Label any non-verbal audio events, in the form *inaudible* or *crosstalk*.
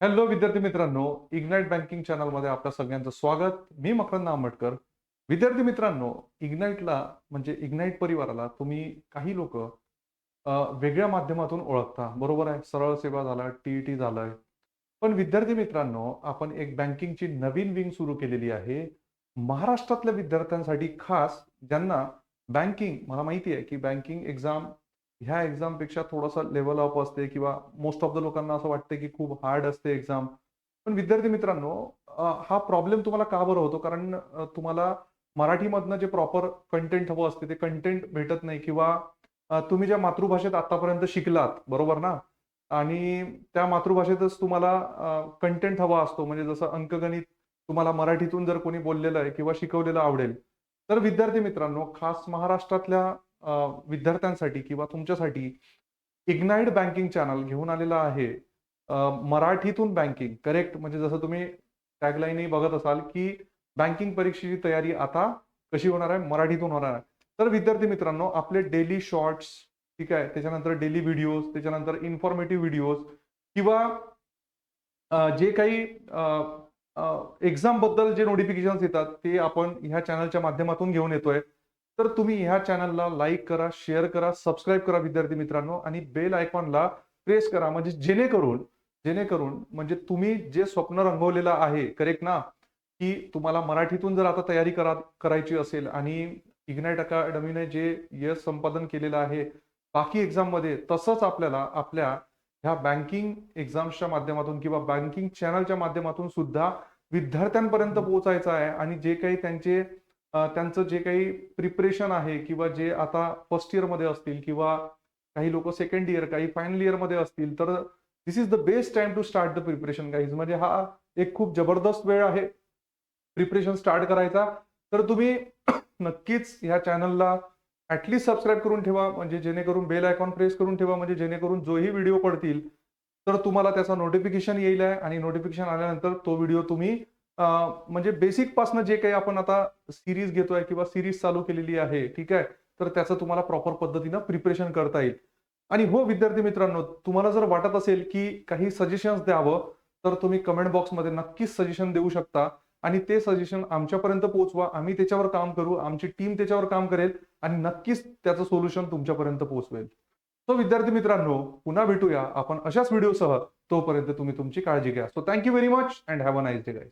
Hello विद्यार्थी मित्रांनो ignite banking चॅनलमध्ये आपल्या सगळ्यांचं स्वागत. मी मकरंद आंबटकर विद्यार्थी मित्रांनो इग्नाइटला म्हणजे इग्नाइट परिवाराला तुम्ही काही लोक वेगळ्या माध्यमातून ओळखता. बरोबर आहे? सरळ सेवा झाला टी झालंय. पण विद्यार्थी मित्रांनो आपण एक बँकिंगची नवीन विंग सुरू केलेली आहे. महाराष्ट्रातल्या विद्यार्थ्यांसाठी खास ज्यांना बँकिंग मला माहिती आहे की बँकिंग एक्झाम ह्या एक्झामपेक्षा थोडासा लेवल अप असते किंवा मोस्ट ऑफ द लोकांना असं वाटतं की खूप हार्ड असते एक्झाम पण विद्यार्थी मित्रांनो हा प्रॉब्लेम तुम्हाला का बरं होतो? कारण तुम्हाला मराठीमधनं जे प्रॉपर कंटेंट हवं असते ते कंटेंट भेटत नाही किंवा तुम्ही ज्या मातृभाषेत आतापर्यंत शिकलात बरोबर ना? आणि त्या मातृभाषेतच तुम्हाला कंटेंट हवा असतो. म्हणजे जसं अंकगणित तुम्हाला मराठीतून जर कोणी बोललेलं आहे किंवा शिकवलेलं आवडेल. तर विद्यार्थी मित्रांनो खास महाराष्ट्रातल्या विद्यार्थ्यांसाठी किंवा तुमच्यासाठी इग्नाइट बँकिंग चॅनल घेऊन आलेला आहे. मराठीतून बँकिंग करेक्ट म्हणजे जसं तुम्ही टॅगलाईनही बघत असाल की बँकिंग परीक्षेची तयारी आता कशी होणार आहे? मराठीतून होणार आहे. तर विद्यार्थी मित्रांनो आपले डेली शॉर्ट्स ठीक आहे? त्याच्यानंतर डेली व्हिडिओज त्याच्यानंतर इन्फॉर्मेटिव्ह व्हिडिओज किंवा जे काही एक्झामबद्दल जे नोटिफिकेशन येतात ते आपण ह्या चॅनलच्या माध्यमातून घेऊन येतोय. तर तुम्ही ह्या चॅनलला लाईक करा शेअर करा सबस्क्राईब करा विद्यार्थी मित्रांनो आणि बेल आयकॉनला प्रेस करा. म्हणजे जेणेकरून जेणेकरून म्हणजे तुम्ही जे स्वप्न रंगवलेलं आहे करेक्ट ना? की तुम्हाला मराठीतून जर आता तयारी करा करायची असेल आणि इग्नाइट अकॅडमीने जे यश संपादन केलेलं आहे बाकी एक्झाममध्ये तसंच आपल्याला आपल्या ह्या बँकिंग एक्झाम्सच्या माध्यमातून किंवा बँकिंग चॅनलच्या माध्यमातून सुद्धा विद्यार्थ्यांपर्यंत पोहोचायचं आहे आणि जे काही त्यांचे त्यांचं जे काही प्रिपरेशन आहे किंवा जे आता फर्स्ट इयरमध्ये असतील किंवा काही लोक सेकंड इयर काही फायनल इयरमध्ये असतील तर this is the best time to start the preparation guys म्हणजे हा एक खूप जबरदस्त वेळ आहे प्रिपरेशन स्टार्ट करायचा. तर तुम्ही *clears throat* नक्कीच ह्या चॅनलला ऍटलीस्ट सबस्क्राईब करून ठेवा म्हणजे जेणेकरून बेल आयकॉन प्रेस करून ठेवा म्हणजे जेणेकरून जोही व्हिडिओ पडतील तर तुम्हाला त्याचा नोटिफिकेशन येईल आहे. आणि नोटिफिकेशन आल्यानंतर तो व्हिडिओ तुम्ही म्हणजे बेसिक पासनं जे काही आपण आता सिरीज घेतोय किंवा सिरीज चालू केलेली आहे ठीक आहे? तर त्याचं तुम्हाला प्रॉपर पद्धतीनं प्रिपरेशन करता येईल. आणि हो विद्यार्थी मित्रांनो तुम्हाला जर वाटत असेल की काही सजेशन्स द्यावं तर तुम्ही कमेंट बॉक्समध्ये नक्कीच सजेशन देऊ शकता. आणि ते सजेशन आमच्यापर्यंत पोहोचवा. आम्ही त्याच्यावर काम करू आमची टीम त्याच्यावर काम करेल आणि नक्कीच त्याचं सोल्युशन तुमच्यापर्यंत पोहोचवेल. सो विद्यार्थी मित्रांनो पुन्हा भेटूया आपण अशाच व्हिडिओसह तोपर्यंत तुम्ही तुमची काळजी घ्या. So thank you very much and have a nice day guys